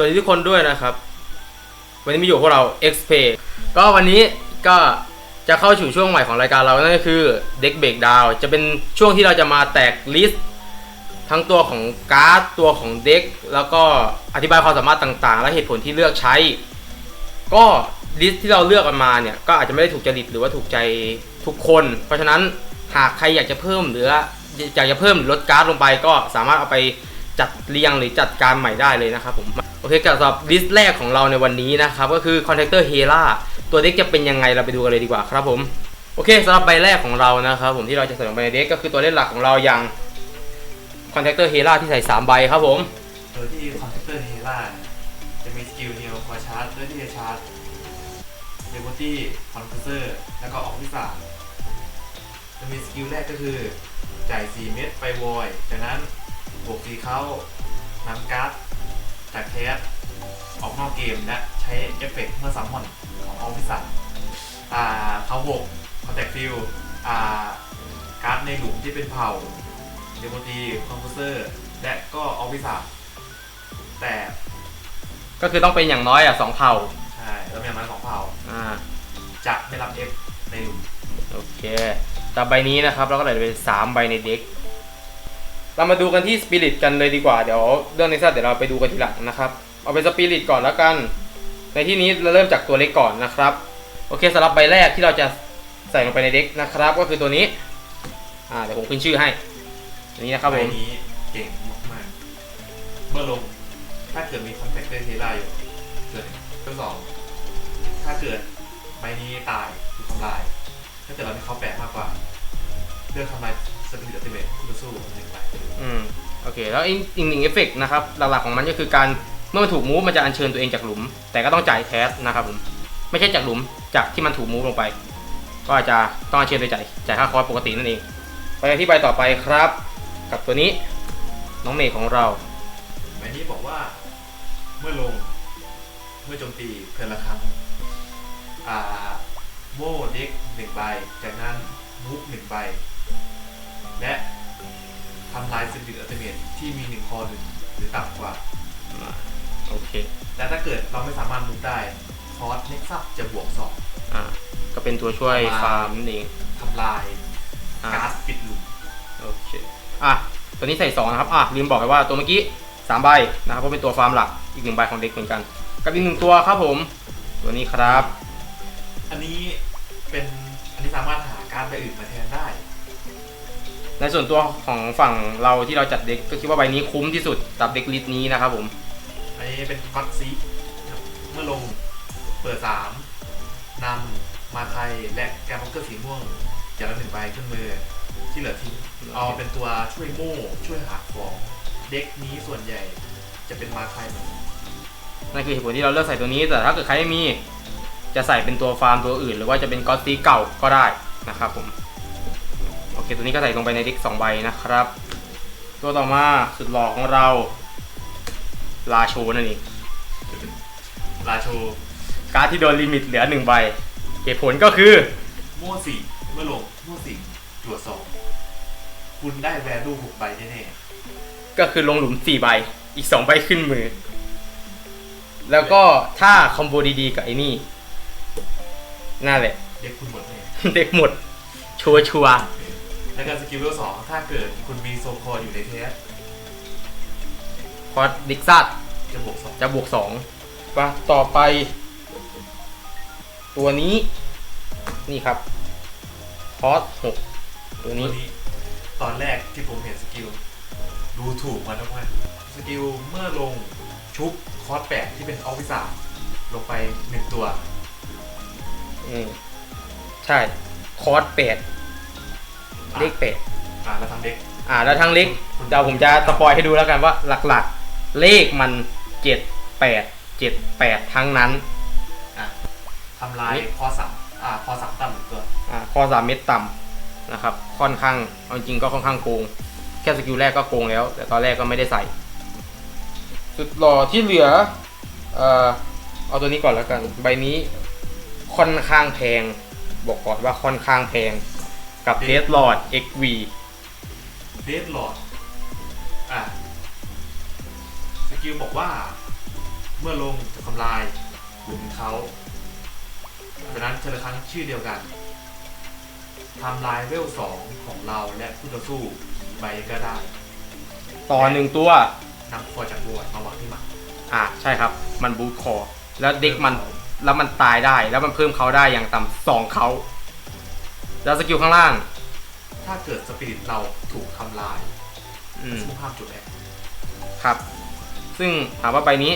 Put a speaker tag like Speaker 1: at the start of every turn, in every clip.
Speaker 1: สวัสดีทุกคนด้วยนะครับ วันนี้มีอยู่พวกเรา XP ก็วันนี้ก็จะเข้าสู่ช่วงใหม่ของรายการเรานั่นก็คือเด็กเบรกดาวจะเป็นช่วงที่เราจะมาแตกลิสต์ทั้งตัวของการ์ดตัวของเด็กแล้วก็อธิบายความสามารถต่างๆ และเหตุผลที่เลือกใช้ ก็ลิสต์ที่เราเลือกกันมาเนี่ยก็อาจจะไม่ได้ถูกจริตหรือว่าถูกใจทุกคน เพราะฉะนั้นหากใครอยากจะเพิ่มหรืออยากจะเพิ่มลดการ์ดลงไปก็สามารถเอาไปจัดเรียงหรือจัดการใหม่ได้เลยนะครับผม เคกับสำหรับลิสต์แรกของเราในวันนี้นะครับ ก็คือ Contactor Hera ตัวเด็กจะเป็นยังไงเราไปดูกันเลยดีกว่าครับผม โอเคสำหรับใบแรกของเรานะครับผมที่เราจะใส่ลงไปในเด็กก็คือตัวเล่นหลักของเราอย่าง Contactor Hera ที่ใส่3ใบครับผม
Speaker 2: โดยที่คอนแทคเตอร์เฮล่าจะมีสกิลเดียวคอยชาร์จเพื่อที่จะชาร์จเดโบตี้คอนเพรสเซอร์แล้วก็ออกที่สามจะมีสกิลแรกก็คือจ่าย 4 เม็ดไปวอย จากนั้นบวกตีเขานำการ์ด จากแคสออกนอกเกมและใช้เอฟเฟกต์เมื่อซัมมอนของออกที่สามอ่าเขาบวกคอนแทคฟิลอ่าการ์ดในหลุมที่เป็นเผ่าเดโบตี้คอนเพรสเซอร์และก็ออกที่สามแต่
Speaker 1: ก็คือต้องเป็นอย่างน้อยอะสองเผ่า
Speaker 2: ใช่แล้วมีอย่างน้อยสองเผ่า
Speaker 1: อ่า
Speaker 2: จะไม่รับเอฟในหลุม
Speaker 1: โอเคจากใบนี้นะครับเราก็เลยเป็นสามใบในเด็ก เรามาดูกันที่สปิริตกันเลยดีกว่า เดี๋ยวเรื่องในซัตเดี๋ยวเราไปดูกันทีหลังนะครับ เอาเป็นสปิริตก่อนแล้วกัน ในที่นี้เราเริ่มจากตัวเล็กก่อนนะครับ โอเคสำหรับใบแรกที่เราจะใส่ลงไปในเด็กนะครับ ก็คือตัวนี้ อ่าเดี๋ยวผมขึ้นชื่อให้อันนี้นะครับ
Speaker 2: ใบนี้เก่งมากๆเมื่อลง ถ้าเกิดมีคอนแทคเตอร์เทล่าอยู่เกิดตัวสองถ้าเกิดใบนี้ตายถูกทำลาย ถ้าเกิดเรามีเขาแปะมากกว่า เลือกทำลายสปิริตอัลติเมทคู่ต่อสู้หนึ่งใบ
Speaker 1: อืมโอเค แล้วอีกอีกหนึ่งเอฟเฟกต์นะครับ หลักๆของมันก็คือการเมื่อมันถูกมูฟมันจะอัญเชิญตัวเองจากหลุม แต่ก็ต้องจ่ายแทสนะครับผมไม่ใช่จากหลุมจากที่มันถูกมูฟลงไป ก็อาจจะต้องอัญเชิญโดยจ่ายจ่ายค่าคอร์สปกตินั่นเอง ไปที่ใบต่อไปครับ กับตัวนี้น้องเมย์ของเรา
Speaker 2: ใบนี้บอกว่าเมื่อลงเมื่อโจมตีเพื่อนละครั้งอ่าโม่เด็กหนึ่งใบจากนั้นมุกหนึ่งใบ และ ทำลายสปิริตอัลติเมทที่มีหนึ่งคอหนึ่งหรือต่ำกว่า
Speaker 1: โอเค
Speaker 2: และถ้าเกิดเราไม่สามารถมุกได้ คอร์สเน็กซัสจะบวกสอง
Speaker 1: อ่า ก็เป็นตัวช่วยฟาร์มนั่นเอง
Speaker 2: ทำลาย
Speaker 1: อ่า
Speaker 2: การ์ดปิดหลุม
Speaker 1: โอเค อะ ตัวนี้ใส่สองนะครับ อะ ลืมบอกไปว่าตัวเมื่อกี้สามใบนะครับ เพราะเป็นตัวฟาร์มหลัก อีกหนึ่งใบของเด็กเหมือนกัน กับอีกหนึ่งตัวครับผม ตัวนี้ครับ
Speaker 2: อันนี้เป็นอันนี้สามารถหาการ์ดใบอื่นมาแทนได้
Speaker 1: ในส่วนตัวของฝั่งเราที่เราจัดเด็กก็คิดว่าใบนี้คุ้มที่สุดกับเด็กลิสต์นี้นะครับผม
Speaker 2: อันนี้เป็นก็อตซีเมื่อลงเปิดสามนำมาไทยและแกมบ็อกเกอร์สีม่วงอย่างละหนึ่งใบขึ้นมือที่เหลือทิ้งเอาเป็นตัวช่วยโม่ช่วยหาของเด็กนี้ส่วนใหญ่จะเป็นมาไทยหมด
Speaker 1: นั่นคือเหตุผลที่เราเลือกใส่ตัวนี้ แต่ถ้าเกิดใครไม่มีจะใส่เป็นตัวฟาร์มตัวอื่น หรือว่าจะเป็นก็อตซีเก่าก็ได้นะครับผมโอ เคตัวนี้ก็ใส่ลงไปในเด็ก2ใบนะครับ ตัวต่อมาสุดหล่อของเรา ลาโชนั่นเอง
Speaker 2: ราโช
Speaker 1: การ์ดที่โดนลิมิตเหลือ1ใบเหตุผลก็คือ
Speaker 2: โม่สี่เมื่อลงโม่สี่ตรวจสองคุณได้แวลูหกใบแน่
Speaker 1: ก็คือลงหลุม4ใบ อีก2ใบขึ้นมือ แล้วก็ถ้าคอมโบดีๆกับไอ้นี่นั่นแหละ
Speaker 2: ๆเด็กคุณหมดแน่
Speaker 1: เด็กหมด ชัวร์ชัวร์
Speaker 2: แล้วก็สกิลเวลสองถ้าเกิดคุณมีโซคอร์อยู่ในเทส
Speaker 1: คอร์สดิกซัด
Speaker 2: จะบวกสอง
Speaker 1: จะบวกสองปะต่อไป ตัวนี้ นี่ครับ คอร์สหกตัว
Speaker 2: ตัว
Speaker 1: นี้
Speaker 2: นี้ ตอนแรกที่ผมเห็นสกิลดูถูกมันมากๆสกิลเมื่อลงชุบคอร์สแปดที่เป็นออฟฟิศาลงไปหนึ่งตัว
Speaker 1: อืม ใช่ คอร์สแปด เลขแปด
Speaker 2: อ่าแล้วทำเด็ก
Speaker 1: อ่าแล้วทั้งเล็กเดี๋ยวผมจะสปอยให้ดูแล้วกันว่าหลักๆ เลขมันเจ็ดแปดเจ็ดแปดทั้งนั้น
Speaker 2: อะทำลาย
Speaker 1: นี่
Speaker 2: คอร์สสามอ่าคอร์สสามต่ำหนึ่งตัว
Speaker 1: อ่าข้อสามเม็ดต่ำนะครับ ค่อนข้างเอาจริงๆก็ค่อนข้างโกง แค่สกิลแรกก็โกงแล้ว แต่ตอนแรกก็ไม่ได้ใส่ สุดหล่อที่เหลือ เอ่อเอาตัวนี้ก่อนแล้วกัน ใบนี้ค่อนข้างแพง บอกก่อนว่าค่อนข้างแพง กับเ e ส Lord XV
Speaker 2: เดดหลอดอะสกิลบอกว่ามื่อลงจะทำลายกลุ่มเขาดังนั้นเทละครั้งชื่อเดียวกันทำลายเวลสองของเราและผู้ต่อสู้กี่ใบก็ได้
Speaker 1: ต่อหนึ่งตัวนำ
Speaker 2: คอจากบวชมาวางที่หมัก
Speaker 1: อ่าใช่ครับ มันบูทคอ แล้วเด็กมันแล้วมันตายได้แล้วมันเพิ่มเขาได้อย่างต่ำสองเขา แล้วสกิลข้างล่าง
Speaker 2: ถ้าเกิดสปิริตเราถูกทำลาย
Speaker 1: อืม
Speaker 2: สู้ห้ามจุดแอค
Speaker 1: ครับ ซึ่งถามว่าใบนี้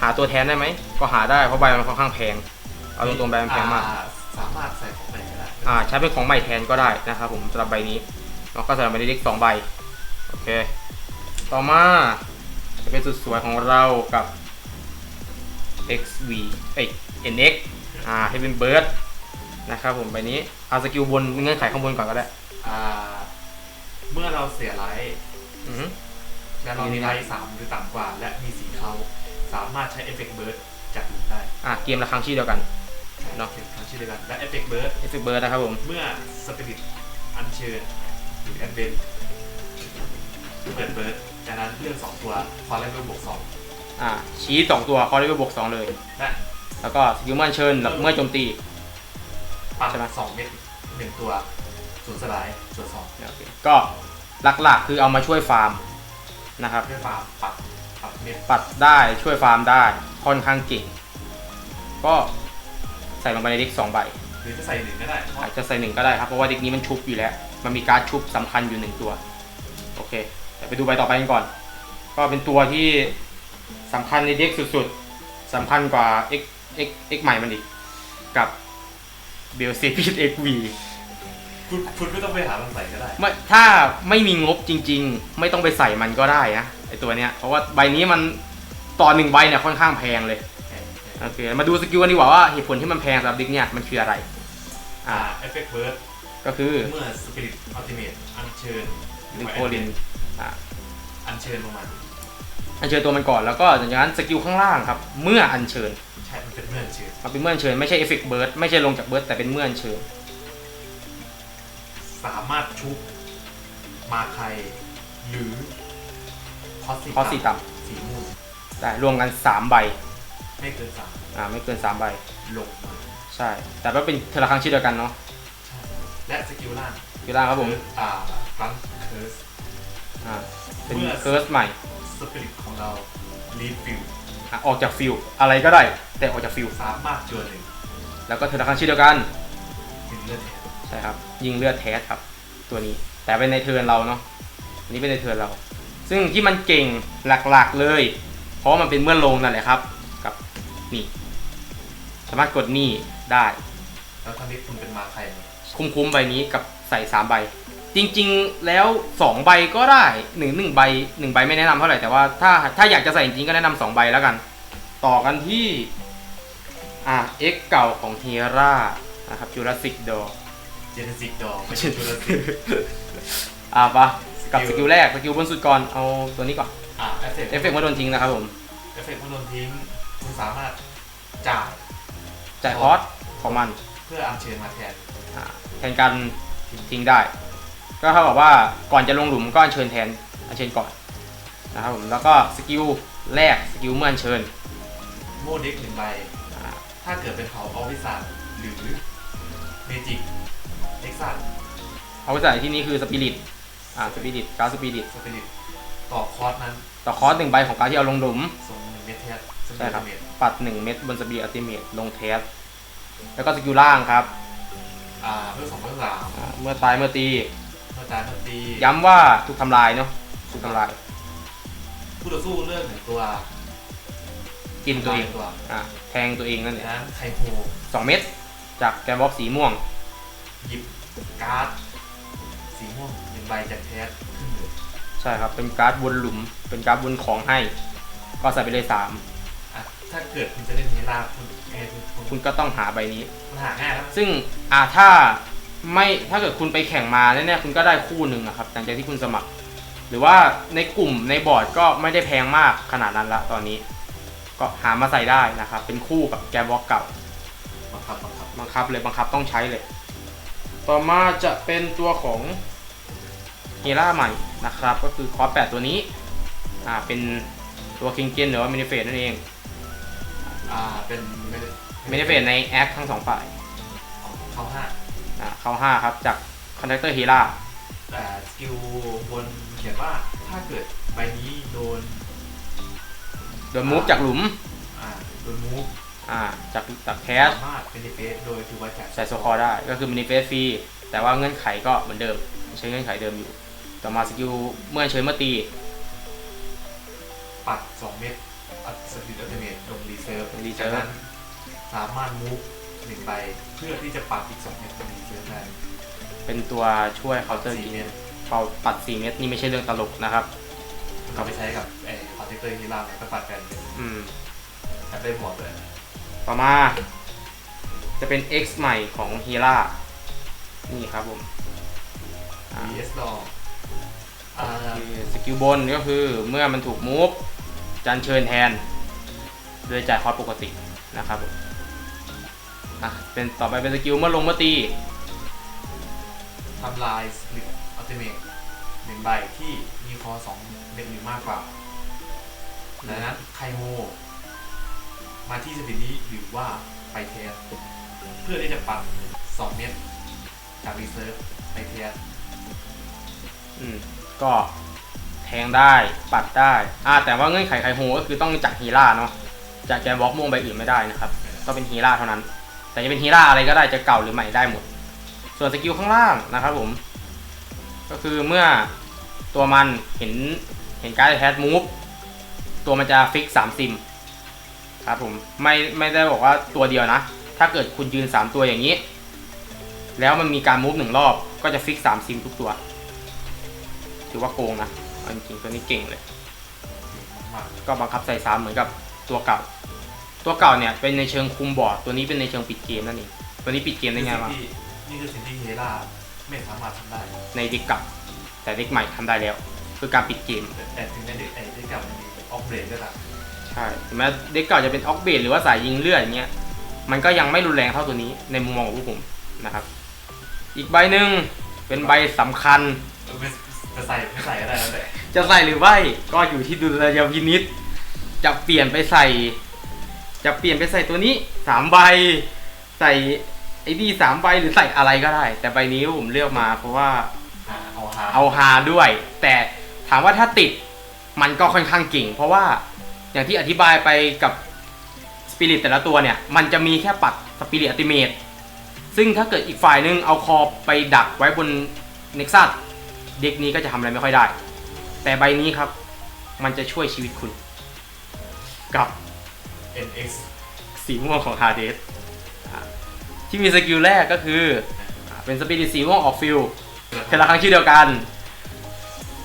Speaker 1: หาตัวแทนได้ไหม ก็หาได้เพราะใบมันค่อนข้างแพง เอาตรงๆใบมันแพงมาก
Speaker 2: อ่สามารถใส่ของใหม่ก็ได้
Speaker 1: อ่าใช้เป็นของใหม่แทนก็ได้นะครับผมสำหรับใบนี้แล้วก็สำหรับใบเล็กสองใบโอเค ต่อมาจะเป็นสุดสวยของเรากับ XV เอ้ย NX อ่าให้เป็นเบิร์ด นะครับผมใบนี้เอาสกิลบนเงื่อนไขข้างบนก่อนก็ได้
Speaker 2: อ่า เมื่อเราเสียไลท์
Speaker 1: อือฮึ
Speaker 2: และเรามีไลท์สามหรือต่ำกว่า และมีสีเขาสามารถใช้เอฟเฟกต์เบิร์ดจากหลุมได้
Speaker 1: อ่าเกมละครั้งชื่อเดียวกันเนาะ
Speaker 2: เขียนคำชื่อเดียวกันและเอฟเฟกต์เบิร์ด
Speaker 1: เอฟเบิร์ดนะครับผม
Speaker 2: เมื่อสปิริตอัญเชิญหรือแอดเวนเปิดเบิร์ดจากนั้นเลือกสองตัวคอเลเวลบวกสอง
Speaker 1: อ่าชี้สองตัวคอร์เรเวลบวกสองเลย
Speaker 2: และ
Speaker 1: แล้วก็สกิลมันเชิญแบบเมื่อโจมตี
Speaker 2: ปัด
Speaker 1: ใช่ไหม
Speaker 2: สองเม็ดหนึ่งตัวส่วนสลายส่วนสอง
Speaker 1: โอเคก็หลักๆคือเอามาช่วยฟาร์มนะครับ
Speaker 2: ด้วยฟาร์มปัดปัดเม็ด
Speaker 1: ปัดได้ช่วยฟาร์มได้ค่อนข้างเก่ง ก็ใส่ลงไปในเด็กสองใบ
Speaker 2: หรือจะใส่หนึ่งก็ได้เพราะ
Speaker 1: อาจจะใส่หนึ่งก็ได้ครับ เพราะว่าเด็กนี้มันชุบอยู่แล้ว มันมีการดชุบสำคัญอยู่หนึ่งตัว โอเคเดี๋ยวไปดูใบต่อไปกันก่อน ก็เป็นตัวที่สำคัญในเด็กสุดๆสำคัญกว่า X X X ใหม่มันอีก กับ เบลซีพีเอ็กวี
Speaker 2: คุณคุณไม่ต้องไปหามันใส่ก็ได้
Speaker 1: ไม่ถ้าไม่มีงบจริง ๆ ไม่ต้องไปใส่มันก็ได้นะไอตัวเนี้ยเพราะว่าใบนี้มันต่อหนึ่งใบเนี่ยค่อนข้างแพงเลย
Speaker 2: แพงแพง
Speaker 1: โอเคมาดูสกิลกันดีกว่าว่าเหตุผลที่มันแพงสำหรับเด็กเนี่ยมันคืออะไร
Speaker 2: อ่า
Speaker 1: อ่า
Speaker 2: เอฟเฟกต์เบิร์ด
Speaker 1: ก็คือ
Speaker 2: เมื่อสปิริตอัลติเมทอัญเชิญ
Speaker 1: ลิโคลินอ่า
Speaker 2: อัญเชิญลงมา
Speaker 1: อัญเชิญตัวมันก่อนแล้วก็จากนั้นสกิลข้างล่างครับ เมื่ออัญเชิญ
Speaker 2: ใช่มันเป็นเมื่ออัญเชิญ
Speaker 1: มันเป็นเมื่ออัญเชิญไม่ใช่เอฟเฟกต์เบิร์ดไม่ใช่ลงจากเบิร์ดแต่เป็นเมื่ออัญเชิญ
Speaker 2: สามารถชุบมาใคร หรือคอส
Speaker 1: เพราะสีต่
Speaker 2: สีม่วงำ
Speaker 1: ได้รวมกัน3ใบ
Speaker 2: ไม่เกินสาม
Speaker 1: อ่าไม่เกิน3ใบ
Speaker 2: ลงมา
Speaker 1: ใช่ แต่ว่าเป็นเทอละครั้งชื่อเดียวกันเนาะ
Speaker 2: ใช่และสกิลล่าง
Speaker 1: คือล่างครับผม
Speaker 2: อ่ารันเคิร์ส
Speaker 1: อ่าเป็น
Speaker 2: เมื่อ
Speaker 1: เคิร์สใหม่
Speaker 2: สปิริตของเราลีดฟิล
Speaker 1: อะออกจากฟิลอะไรก็ได้ แต่ออกจากฟิล
Speaker 2: สามารถจวนหนึ่ง
Speaker 1: แล้วก็เทอละครั้งชื่อเดียวกัน
Speaker 2: ถึงเลือดแทน
Speaker 1: ใช่ครับ ยิงเลือดแท้ครับ ตัวนี้ แต่เป็นในเทิร์นเราเนาะอันนี้เป็นในเทิร์นเรา ซึ่งที่มันเก่งหลักๆเลย เพราะว่ามันเป็นเมื่อลงนั่นแหละครับ กับนี่สามารถกดนี่ได้
Speaker 2: แล้วตอนนี้คุณเป็นมาใครเนี่ย
Speaker 1: คุ้มๆใบนี้กับใส่สามใบ จริงๆแล้วสองใบก็ได้หนึ่งหนึ่งใบหนึ่งใบไม่แนะนำเท่าไหร่แต่ว่าถ้าถ้าอยากจะใส่จริงๆก็แนะนำสองใบแล้วกัน ต่อกันที่อ่า X เก่าของเฮียร่านะครับจูราสิกดอ
Speaker 2: เจเนซิกดอไม่ใช่จูราสิก
Speaker 1: อ่าปะกับสกิลแรกสกิลบนสุดก่อนเอาตัวนี้ก่อน
Speaker 2: อ่าเอฟเฟกต์
Speaker 1: เอฟเฟกต์เมื่อโดนทิ้งนะครับผม
Speaker 2: เอฟเฟกต์เมื่อโดนทิ้งคุณสามารถจ่าย
Speaker 1: จ่ายคอสของมัน
Speaker 2: เพื่ออัญเชิญมาแทน
Speaker 1: อ่าแทนการทิ้งได้ ก็เท่ากับว่าก่อนจะลงหลุมก็อัญเชิญแทนอัญเชิญก่อนนะครับผมแล้วก็สกิลแรกสกิลเมื่ออัญเชิญ
Speaker 2: โมเด็กหนึ่งใบ
Speaker 1: อ่า
Speaker 2: ถ้าเกิดเป็นเผาออฟฟิศาสหรือเมจิกเท็กซัส
Speaker 1: เอาไปใส่ที่นี่คือสปิริตอ่าสปิริตการสปิริต
Speaker 2: สปิริตต่อคอร์สนั้น
Speaker 1: ต่อคอสหนึ่งใบของการที่เอาลงหลุม
Speaker 2: ส่งหนึ่งเมทเทสซึ่ง
Speaker 1: ใช่
Speaker 2: เป็น
Speaker 1: ครับ
Speaker 2: เมท
Speaker 1: ปัด1เม็ดบนสปิริตอัลติเมทลงเทสแล้วก็สกิลล่างครับ
Speaker 2: อ่าเพื่อสองเพื่อสาม
Speaker 1: อ่าเมื่อตายเมื่อตี
Speaker 2: เมื่อจานเมื่อตี
Speaker 1: ย้ำว่าถูกทำลายเนาะถูกทำลาย
Speaker 2: ผู้ต่อสู้เลือกหนึ่งตัว
Speaker 1: กินตัวเอง
Speaker 2: ตัว
Speaker 1: อ่าแทงตัวเองนั่นเอง
Speaker 2: ดังนั้นไคโฮ
Speaker 1: สองเม็ดจากแกมบ็อกสีม่วง
Speaker 2: หยิบการ์ดสีม่วงหนึ่งใบจากแทสขึ้นเลย
Speaker 1: ใช่ครับเป็นการ์ดบนหลุม เป็นการ์ดบนของให้ ก็ใส่ไปเลย
Speaker 2: อะถ้าเกิดคุณจะเล่นเฮล่าคุณเอยคุณ
Speaker 1: 3คุณก็ต้องหาใบนี้
Speaker 2: มันหาง่ายแล้ว
Speaker 1: ซึ่งอ่าถ้า ไม่ถ้าเกิดคุณไปแข่งมาแน่ๆคุณก็ได้คู่หนึ่งอะครับหลังจากที่คุณสมัคร หรือว่าในกลุ่มในบอร์ดก็ไม่ได้แพงมากขนาดนั้นละตอนนี้ ก็หามาใส่ได้นะครับ เป็นคู่กับแกมบ็อกเก่า
Speaker 2: บังคับบังคับ
Speaker 1: บังคับเลยบังคับต้องใช้เลย ต่อมาจะเป็นตัวของเฮล่าใหม่นะครับ ก็คือคอร์สแปดตัวนี้อ่าเป็นตัวคิงเกนหรือว่ามินิเฟสนั่นเอง
Speaker 2: อ่าเป็นไม่ได้
Speaker 1: เมนิเฟสในแอคทั้งสองฝ่าย
Speaker 2: เขาห้า
Speaker 1: อ่าเข้าห้าครับจากคอนแทคเตอร์ฮีรา
Speaker 2: แต่สกิลบนเขียนว่าถ้าเกิดใบนี้โดน
Speaker 1: โดนมูฟจากหลุม
Speaker 2: อ่าโดนมูฟ
Speaker 1: อ่าจากจากแคส
Speaker 2: สามารถเป็นเฟสโดยถือว่าจาก
Speaker 1: ใส่โซคอได้ก็คือมินิเฟสฟรีแต่ว่าเงื่อนไขก็เหมือนเดิม ใช้เงื่อนไขเดิมอยู่ ต่อมาสกิลเมื่อเฉยเมื่อตี
Speaker 2: ปัด 2 เม็ดอัดสกิลอัลติเมทลงรีเซิร์ฟ
Speaker 1: รีเซิร์ฟ
Speaker 2: จากนั้นสามารถมูฟ หนึ่งใบเพื่อที่จะปัดอีก2เม็ดลงรีเซิร์ฟได้
Speaker 1: เป็นตัวช่วยเคาน์เตอร์
Speaker 2: สี่
Speaker 1: ยิง
Speaker 2: เม็ด
Speaker 1: เป่าปัด4เม็ดนี่ไม่ใช่เรื่องตลกนะครับ
Speaker 2: เราไปใช้กับไอ้คอนเทคเตอร์ที่ล่างก็ปัดกันเป็น
Speaker 1: อืม
Speaker 2: แอปได้บวกเลยต่
Speaker 1: ต่อมา จะเป็น X ใหม่ของฮีรานี่ครับผมอ่า
Speaker 2: VS ดออ่า
Speaker 1: สกิลบนก็คือเมื่อมันถูกมูฟจันเชิญแทน โดยจ่ายคอร์สปกตินะครับผม อะเป็นต่อไปเป็นสกิลเมื่อลงเมื่อตี
Speaker 2: ทำลายสกิลอัลติเมทหนึ่งใบที่มีคอสองเม็ดหรือมากกว่าดังนั้นไคโมมาที่สปินนี้หรือว่าไปเทสเพื่อที่จะปัด2เม็ดจากรีเซิร์ฟไปเทส
Speaker 1: อืมก็แทงได้ปัดได้อ่าแต่ว่าเงื่อนไขไคโฮก็คือต้องจากฮีราเนาะจากแกนบล็อกม่วงใบอื่นไม่ได้นะครับต้องเป็นฮีราเท่านั้น แต่จะเป็นฮีราอะไรก็ได้จะเก่าหรือใหม่ได้หมด ส่วนสกิลข้างล่างนะครับผม ก็คือเมื่อตัวมันเห็นเห็นการ์ดแทมูฟตัวมันจะฟิกสามซิมครับผมไม่ไม่ได้บอกว่าตัวเดียวนะ ถ้าเกิดคุณยืน 3 ตัวอย่างนี้ แล้วมันมีการมูฟหนึ่งรอบก็จะฟิกสามซิมทุกตัว ถือว่าโกงนะจริงๆตัวนี้เก่งเลย
Speaker 2: ก็
Speaker 1: บังคับใส่ซ้ำเหมือนกับตัวเก่า ตัวเก่าเนี่ยเป็นในเชิงคุมบอร์ดตัวนี้เป็นในเชิงปิดเกมนั่นเองตัวนี้ปิดเกมได้ไงวะ
Speaker 2: ที่นี่คือสิ่งที่เฮล่าไม่สามารถทำได้
Speaker 1: ในเด็กเก่าแต่เด็กใหม่ทำได้แล้ว คือการปิดเกม
Speaker 2: แต่ถึงในเด็กไอ้ที่เก่ามันมีออฟเบรดด้วยล่ะ
Speaker 1: ใช่ถึงแม้เด็กเก่าจะเป็นออกเบดหรือว่าสายยิงเลือดอย่างเงี้ยมันก็ยังไม่รุนแรงเท่าตัวนี้ในมุมมองของพวกผมนะครับ อีกใบหนึ่งเป็นใบสำคัญ
Speaker 2: เออไม่จะใส่ไม่ใส่ก็ได้แล้วแต่
Speaker 1: จะใส่หรือไม่ก็อยู่ที่ดุลยพินิษจะเปลี่ยนไปใส่ จะเปลี่ยนไปใส่ตัวนี้สามใบ ใส่ไอ้นี่สามใบหรือใส่อะไรก็ได้ แต่ใบนี้ผมเลือกมาเพราะว่า
Speaker 2: หาเอาหา
Speaker 1: เอาฮาด้วย แต่ถามว่าถ้าติดมันก็ค่อนข้างเก่ง เพราะว่าอย่างที่อธิบายไปกับสปิริตแต่ละตัวเนี่ย มันจะมีแค่ปัดสปิริตอัติเมตซึ่งถ้าเกิดอีกฝ่ายนึงเอาคอไปดักไว้บนเน็กซัสเด็กนี้ก็จะทำอะไรไม่ค่อยได้ แต่ใบนี้ครับ มันจะช่วยชีวิตคุณ กับ
Speaker 2: เอ็นเอ็กซ์
Speaker 1: สีม่วงของฮาเดสที่มีสกิลแรกก็คืออ่าเป็นสปิริตสีม่วงออกฟิลแต่ละครั้งชื่อเดียวกัน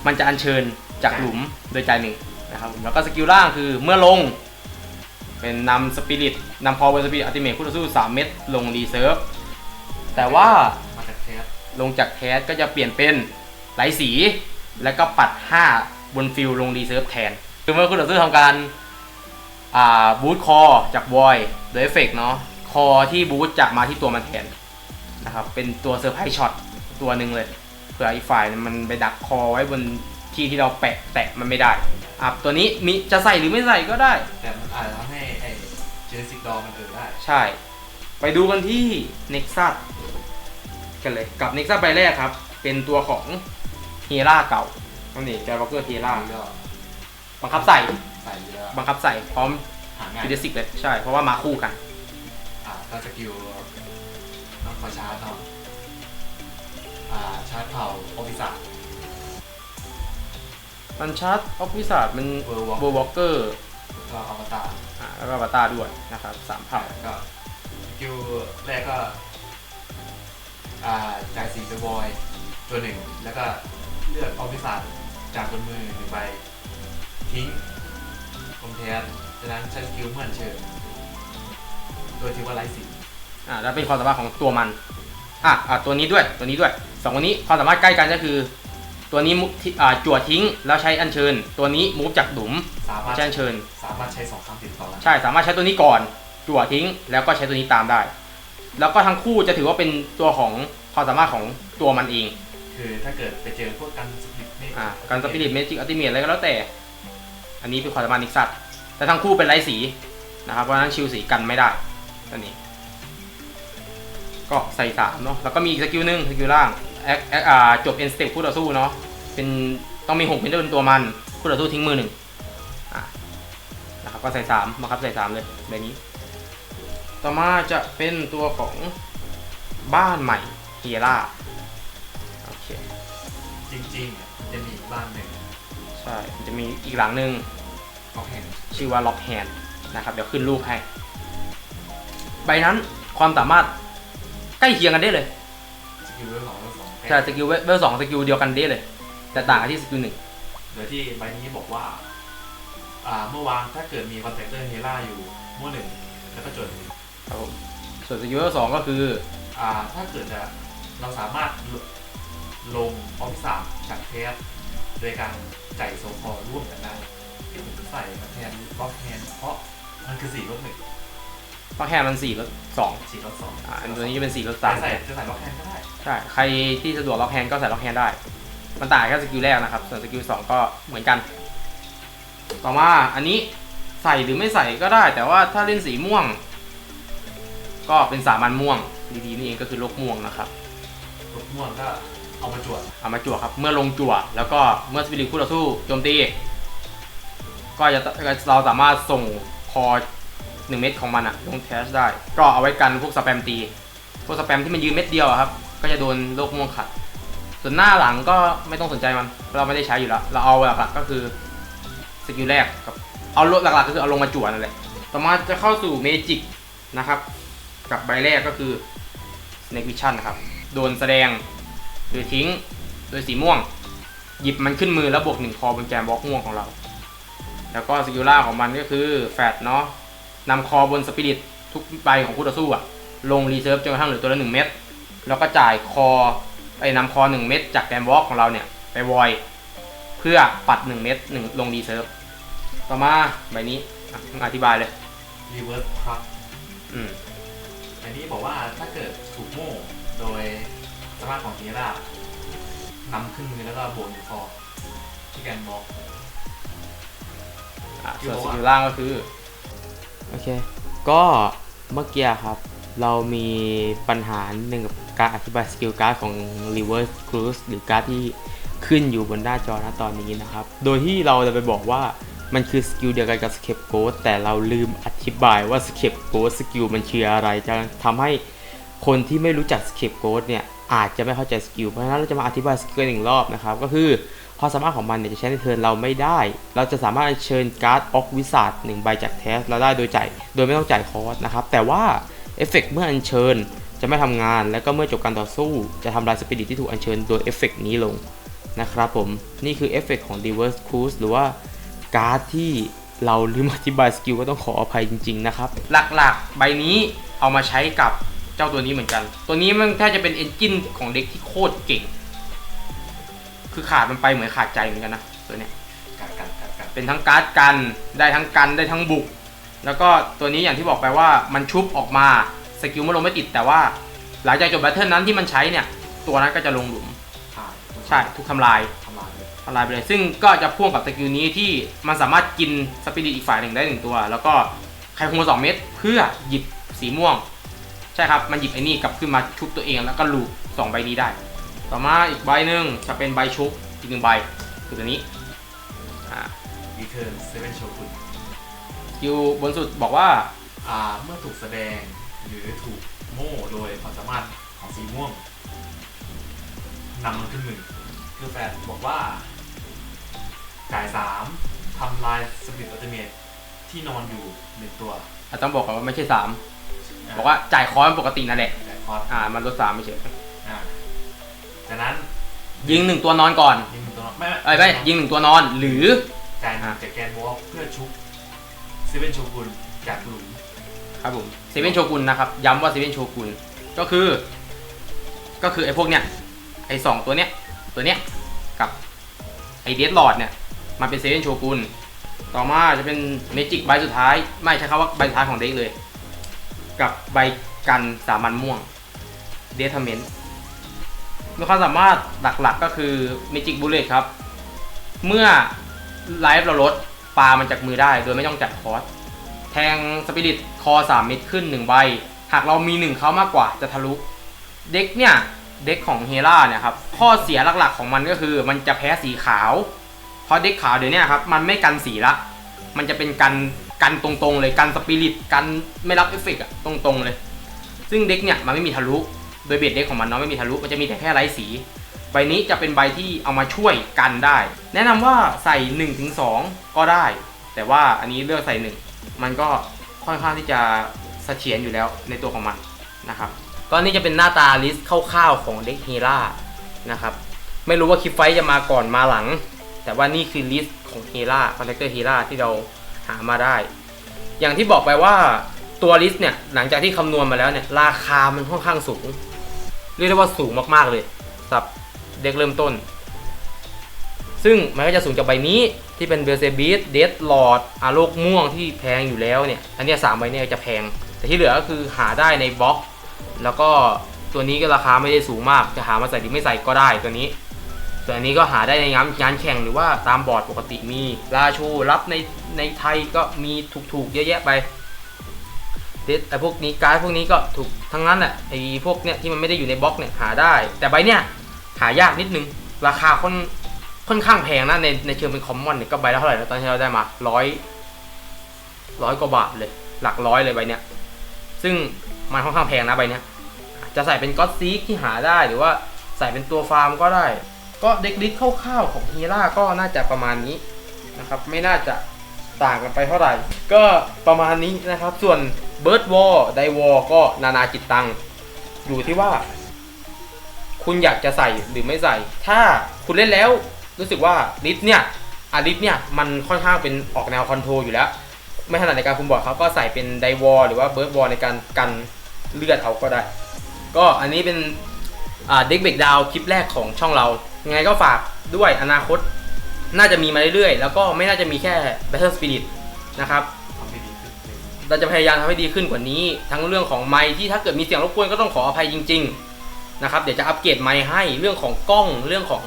Speaker 1: มันจะอัญเชิญจากหลุมโดยใจหนึ่งนะครับผมแล้วก็สกิลล่างคือเมื่อลง เป็นนำสปิริตนำพอบนสปิริตอัติเมทคู่ต่อสู้ 3 เม็ดลงรีเซิร์ฟแต่ว่า
Speaker 2: มาจากเทส
Speaker 1: ลงจากแคสก็จะเปลี่ยนเป็นไหลสี แล้วก็ปัด 5 บนฟิลลงรีเซิร์ฟแทน คือเมื่อคู่ต่อสู้ทำการอ่า บูทคอจากวอยโดยเอฟเฟกเนาะคอที่บูทจะมาที่ตัวมันแทนนะครับเป็นตัวเซอร์ไพรส์ช็อตตัวหนึ่งเลยเผื่ออีกฝ่ายมันไปดักคอไว้บนที่ที่เราแปะแตะมันไม่ได้อะตัวนี้มีจะใส่หรือไม่ใส่ก็ได้
Speaker 2: แต่มันอาจจะทำให้ไอ้เจเนซิกดอมันเออได้
Speaker 1: ใช่ ไปดูกันที่ Nexus กันเลยกับ Nexus ใบแรกครับ เป็นตัวของเฮราเก่านั่นเองแกร็อกเกอร์เฮรา
Speaker 2: ก็
Speaker 1: บังคับใส่
Speaker 2: ใส่เยอะ
Speaker 1: บังคับใส่พร้อม
Speaker 2: หาง่าย
Speaker 1: ฟิเดสิกเลยใช่ เพราะว่ามาคู่กัน
Speaker 2: อ่าก็สกิลต้องคอยชาร์จเนาะอ่าชาร์จเผาออฟิศา
Speaker 1: มันชาร์จออฟฟิศาสมัน
Speaker 2: เวอร์วอล์ก
Speaker 1: เบอร์วอลเกอร์
Speaker 2: ก็อวตาร
Speaker 1: แล้วก็บาตาด้วยนะครับสามเผ่า
Speaker 2: ก็สกิลแรกก็อ่าจ่ายสีเดอะบอยตัวหนึ่งแล้วก็เลือกออฟิศาจากบนมือหนึ่งใบทิ้ง คอมแทนจากนั้นใช้สกิลเหมือนเชิญโดยที่ว่าไร้สี
Speaker 1: อ่าแล้วเป็นความสามารถของตัวมันอะอะตัวนี้ด้วยตัวนี้ด้วยสองตัวนี้ความสามารถใกล้กันก็คือ ตัวนี้มุทิอ่าจั่วทิ้งแล้วใช้อัญเชิญ ตัวนี้มูฟจากหลุม
Speaker 2: สามารถ
Speaker 1: ใช้อัญเชิญ
Speaker 2: สามารถใช้สองครั้งติดต่อกัน
Speaker 1: ใช่สามารถใช้ตัวนี้ก่อนจั่วทิ้ง แล้วก็ใช้ตัวนี้ตามได้ แล้วก็ทั้งคู่จะถือว่าเป็นตัวของความสามารถของตัวมันเอง
Speaker 2: คือถ้าเกิดไปเจอพวกกันสปิริตนี่
Speaker 1: อ่าการสปิริตเมจิกอัลติเมทอะไรก็แล้วแต่ อันนี้เป็นความสามารถนิกซัตแต่ทั้งคู่เป็นไร้สีนะครับ เพราะฉะนั้นชิลสีกันไม่ได้ตัวนี้ ก็ใส่สามเนาะ แล้วก็มีอีกสกิลหนึ่งสกิลล่างแอคแอคอ่าจบเอ็นสเต็ปคู่ต่อสู้เนาะ เป็นต้องมีหกเป็นตัวมันคู่ต่อสู้ทิ้งมือหนึ่งนะครับก็ใส่สามมาครับใส่สามเลยแบบนี้ ต่อมาจะเป็นตัวของบ้านใหม่เฮียร่าโอเค
Speaker 2: จริงๆอะจะมีอีกบ้านหนึ่ง
Speaker 1: ใช่มันจะมีอีกหลังหนึ่ง
Speaker 2: ก็แห่ง
Speaker 1: ชื่อว่าล็อกแฮนนะครับ เดี๋ยวขึ้นรูปให้ ใบนั้นความสามารถใกล้เคียงกันได้เลย
Speaker 2: สกิลเวลสองเวลสอง
Speaker 1: ใช่สกิลเวลสองสกิลเดียวกันได้เลย แต่ต่างกันที่สกิลหนึ่ง
Speaker 2: โดยที่ใบนี้บอกว่า อ่า เมื่อวางถ้าเกิดมีคอนแทคเตอร์เฮล่าอยู่มั่วหนึ่งแล้วก็จด
Speaker 1: ครับผมส่วนสกิลเวลสองก็คือ
Speaker 2: อ่า ถ้าเกิดจะเราสามารถลลงออฟฟิศสามจากเทส โดยการจ่ายโซคอร่วมกันได้ที่ผมใส่มาแทนล็อกแฮนเพราะมันคือสี่ลบหนึ่ง
Speaker 1: ล็อกแฮนมันสี่ลดสอง
Speaker 2: สี่ลบสอง
Speaker 1: อ่าอันตัวนี้จะเป็นสี่ลด
Speaker 2: ใส่
Speaker 1: สาม
Speaker 2: ใส่จะใส่ล็อกแฮนก็ได้
Speaker 1: ใช่ใครที่สะดวกล็อกแฮนก็ใส่ล็อกแฮนได้ มันต่างแค่สกิลแรกนะครับ ส่วนสกิลสองก็เหมือนกัน ต่อมาอันนี้ใส่หรือไม่ใส่ก็ได้ แต่ว่าถ้าเล่นสีม่วง ก็เป็นสามัญม่วงดีๆนี่เองก็คือลกม่วงนะครับ
Speaker 2: รถม่วงก็ เอามาจวด
Speaker 1: เอามาจั่วครับ เมื่อลงจั่ว แล้วก็เมื่อสปิริตคู่ต่อสู้โจมตี ก็จะเราสามารถส่งคอหนึ่งเม็ดของมันอะลงแทชได้ ก็เอาไว้กันพวกสแปมตี พวกสแปมที่มันยืนเม็ดเดียวอะครับ ก็จะโดนโรคม่วงขัด ส่วนหน้าหลังก็ไม่ต้องสนใจมันเพราะเราไม่ได้ใช้อยู่แล้ว เราเอาหลักๆก็คือสกิลแรกกับ เอาหลักๆก็คือเอาลงมาจั่วนั่นแหละ ต่อมาจะเข้าสู่เมจิกนะครับ กับใบแรกก็คือ Snake Vision นะครับ โดนแสดง โดยทิ้ง โดยสีม่วง หยิบมันขึ้นมือแล้วบวกหนึ่งคอบนแกนบล็อกม่วงของเรา แล้วก็สกิลล่าของมันก็คือแฟดเนาะนำคอบนสปิริตทุกใบของคู่ต่อสู้อะลงรีเซิร์ฟจนกระทั่งเหลือตัวละหนึ่งเม็ดแล้วก็จ่ายคอไอ้นำคอหนึ่งเม็ดจากแกนบล็อกของเราเนี่ยไปวอยเพื่อปัดหนึ่งเม็ดหนึ่งลงรีเซิร์ฟต่อมาใบนี้อะมึงอธิบายเลย
Speaker 2: รีเวิร์สครับ
Speaker 1: อืม
Speaker 2: อันนี้บอกว่าถ้าเกิดถูกโม่โดย สามารถของเฮล่านำขึ้นมือแล้วก็บวกหนึ่งคอที่แกนบล็อก
Speaker 1: อะ
Speaker 2: อยู่
Speaker 1: ส่วนส
Speaker 2: ปะวะ
Speaker 1: กิลล่างก็คือ โอเค ก็เมื่อกี้ครับ เรามีปัญหาหนึ่งกับการอธิบายสกิลการ์ดของ Reverse Cruise หรือการ์ดที่ขึ้นอยู่บนหน้าจอณตอนนี้นะครับ โดยที่เราจะไปบอกว่ามันคือสกิลเดียวกันกับ Scape Ghost แต่เราลืมอธิบายว่า Scape Ghost สกิลมันคืออะไรจะทำให้คนที่ไม่รู้จัก Scape Ghost เนี่ย อาจจะไม่เข้าใจสกิลเพราะฉะนั้นเราจะมาอธิบายสกิลกันอีกรอบนะครับ ก็คือความสามารถของมันเนี่ยจะใช้ในเทิร์นเราไม่ได้ เราจะสามารถเชิญการ์ดออกวิสาดหนึ่งใบจากแทสเราได้โดยจ่ายโดยไม่ต้องจ่ายคอร์สนะครับ แต่ว่าเอฟเฟกต์เมื่ออัญเชิญจะไม่ทำงาน แล้วก็เมื่อจบการต่อสู้ จะทำลายสปิริตที่ถูกอัญเชิญโดยเอฟเฟกต์นี้ลงนะครับผม นี่คือเอฟเฟกต์ของ Reverse Cruise หรือว่าการ์ดที่เราลืมอธิบายสกิลก็ต้องขออภัยจริง ๆ นะครับ หลักๆ ใบนี้เอามาใช้กับ เจ้าตัวนี้เหมือนกัน ตัวนี้มันแทบจะเป็นเอนจินของเด็กที่โคตรเก่ง คือขาดมันไปเหมือนขาดใจเหมือนกันนะตัวเนี้ย
Speaker 2: กัดกัดกัดกัด
Speaker 1: เป็นทั้งการ์ดกันได้ทั้งกันได้ทั้งบุก แล้วก็ตัวนี้อย่างที่บอกไปว่ามันชุบออกมาสกิลไม่ลงไม่ติดแต่ว่า หลังจากจบแบทเทิลนั้นที่มันใช้เนี่ย ตัวนั้นก็จะลงหลุม
Speaker 2: ถ่าย
Speaker 1: ใช่ทุกทำลาย
Speaker 2: ทำลายเลย
Speaker 1: ทำลายไปเลย ซึ่งก็จะพ่วงกับสกิลนี้ที่มันสามารถกินสปิริตอีกฝ่ายหนึ่งได้หนึ่งตัว แล้วก็ใครคงสองเม็ดเพื่อหยิบสีม่วง ใช่ครับ มันหยิบไอ้นี่กลับขึ้นมาชุบตัวเองแล้วก็ลูกสองใบนี้ได้ ต่อมาอีกใบหนึ่งจะเป็นใบชุบอีกหนึ่งใบคือตัวนี้อ่า
Speaker 2: รีเทิร์นเซเว่นโชกุน
Speaker 1: สกิลบนสุดบอกว่า
Speaker 2: อ่าเมื่อถูกแสดงหรือถูกโม่โดยความสามารถของสีม่วงนำมันขึ้นมือคือแฟนบอกว่าจ่ายสามทำลายสปิริตอัลติเมทที่นอนอยู่หนึ่งตัว
Speaker 1: อาจต้องบอกก่อนว่าไม่ใช่สาม บอกว่าจ่ายคอร์สปกตินั่นแหละ
Speaker 2: จ่ายคอร์ส
Speaker 1: อ่า มันลดสามไม่เฉย
Speaker 2: อ่าจากนั้น
Speaker 1: ยิงหนึ่งตัวนอนก่อน
Speaker 2: ยิงหนึ่งตัวไม่
Speaker 1: เอ้ยไม่ยิงหนึ่งตัวนอนหรือ
Speaker 2: จ่ายหนึ่งจากแกนวอลเพื่อชุบเซเว่นโชกุนจากหลุม
Speaker 1: ครับผมเซเว่นโชกุนนะครับ ย้ำว่าเซเว่นโชกุนก็คือ ก็คือไอ้พวกเนี้ยไอ้สองตัวเนี้ยตัวเนี้ยกับไอ้เดดลอดเนี่ยมันเป็นเซเว่นโชกุนต่อมาจะเป็นเมจิกใบสุดท้าย ไม่ใช่คำว่าใบสุดท้ายของเด็กเลย กับใบกันสามัญม่วงเดทเมนมีความสามารถหลักๆก็คือเมจิกบูเลตครับ เมื่อไลฟ์เราลดปลามันจากมือได้ โดยไม่ต้องจัดคอสแทงสปิริตคอ 3 เม็ดขึ้น 1 ใบ หากเรามี 1 เขามากกว่าจะทะลุ เด็กเนี่ย เด็กของเฮล่าเนี่ยครับ ข้อเสียหลักๆของมันก็คือ มันจะแพ้สีขาว เพราะเด็กขาวเดี๋ยวนี้ครับ มันไม่กันสีละ มันจะเป็นกัน กันตรงๆเลยกันสปิริตกันไม่รับเอฟเฟกต์อะตรงๆเลย ซึ่งเด็กเนี่ยมันไม่มีทะลุโดยเบสเด็กของมันเนาะไม่มีทะลุมันจะมีแต่แค่ไร้สี ใบนี้จะเป็นใบที่เอามาช่วยกันได้ แนะนำว่าใส่1-2 ก็ได้ แต่ว่าอันนี้เลือกใส่ 1 มันก็ค่อนข้างที่จะเสถียรอยู่แล้วในตัวของมันนะครับก็นี่จะเป็นหน้าตาลิสต์คร่าวๆของเด็กเฮล่านะครับไม่รู้ว่าคลิปไฟจะมาก่อนมาหลัง แต่ว่านี่คือลิสต์ของเฮล่าคอนแทคเตอร์เฮล่าที่เรา หามาได้ อย่างที่บอกไปว่าตัวลิสต์เนี่ยหลังจากที่คำนวณมาแล้วเนี่ยราคามันค่อนข้างสูง เรียกได้ว่าสูงมากๆเลยสับเด็กเริ่มต้น ซึ่งมันก็จะสูงจากใบนี้ที่เป็นเบลเซบีสเดดลอดอาโลกม่วงที่แพงอยู่แล้วเนี่ย อันนี้สามใบเนี่ยจะแพง แต่ที่เหลือก็คือหาได้ในบล็อก แล้วก็ตัวนี้ก็ราคาไม่ได้สูงมาก จะหามาใส่หรือไม่ใส่ก็ได้ตัวนี้ ส่อันนี้ก็หาได้ในงานงานแข่งหรือว่าตามบอร์ดปกติมีราชูรับในในไทยก็มีถูกๆเยอะแยะไปเดไอพวกนี้การ์ดพวกนี้ก็ถูกทั้งนั้นแหละไอพวกเนี้ยที่มันไม่ได้อยู่ในบล็อกเนี่ยหาได้ แต่ใบเนี้ยหายากนิดนึง ราคาค่อนค่อนข้างแพงนะในในเชิงเป็นคอมมอนเนี่ยก็ใบละเท่าไหร่ตอนที่เราได้มาร้อยร้อยกว่าบาทเลย หลักร้อยเลยใบเนี้ยซึ่งมันค่อนข้างแพงนะใบเนี้ยจะใส่เป็นก็อตซีกที่หาได้หรือว่าใส่เป็นตัวฟาร์มก็ได้ ก็เด็กลิสต์คร่าวๆของฮีร่าก็น่าจะประมาณนี้นะครับ ไม่น่าจะต่างกันไปเท่าไหร่ ก็ประมาณนี้นะครับ ส่วนเบิร์ดวอลไดวอลก็นานาจิตตัง อยู่ที่ว่า คุณอยากจะใส่หรือไม่ใส่ ถ้าคุณเล่นแล้วรู้สึกว่าลิสต์เนี่ยอาลิสเนี่ยมันค่อนข้างเป็นออกแนวคอนโทรลอยู่แล้ว ไม่ถนัดในการคุมบอร์ดเขาก็ใส่เป็นไดวอลหรือว่าเบิร์ดวอลในการกันเลือดเอาก็ได้ ก็อันนี้เป็นเด็กเบรกดาวคลิปแรกของช่องเรา ไงก็ฝากด้วยอนาคต น่าจะมีมาเรื่อยๆ แล้วก็ไม่น่าจะมีแค่ Battle Spirit นะครับ
Speaker 2: ทำให้ดีขึ้นเลย
Speaker 1: เราจะพยายามทำให้ดีขึ้นกว่านี้ ทั้งเรื่องของไมค์ที่ถ้าเกิดมีเสียงรบกวนก็ต้องขออภัยจริง ๆ นะครับ เดี๋ยวจะอัปเกรดไมค์ให้เรื่องของกล้องเรื่องของ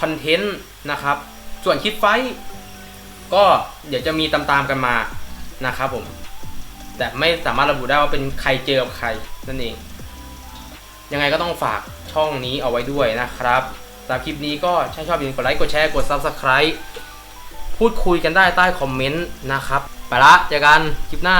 Speaker 1: คอนเทนต์นะครับ ส่วนคลิปไฟท์ก็เดี๋ยวจะมีตามๆกันมานะครับผม แต่ไม่สามารถระบุได้ว่าเป็นใครเจอกับใครนั่นเอง ยังไงก็ต้องฝากช่องนี้เอาไว้ด้วยนะครับ สำหรับคลิปนี้ก็ถ้าชอบอย่าลืมกดไลค์ กดแชร์ กด Subscribe พูดคุยกันได้ใต้คอมเมนต์นะครับ ไปละเจอกันคลิปหน้า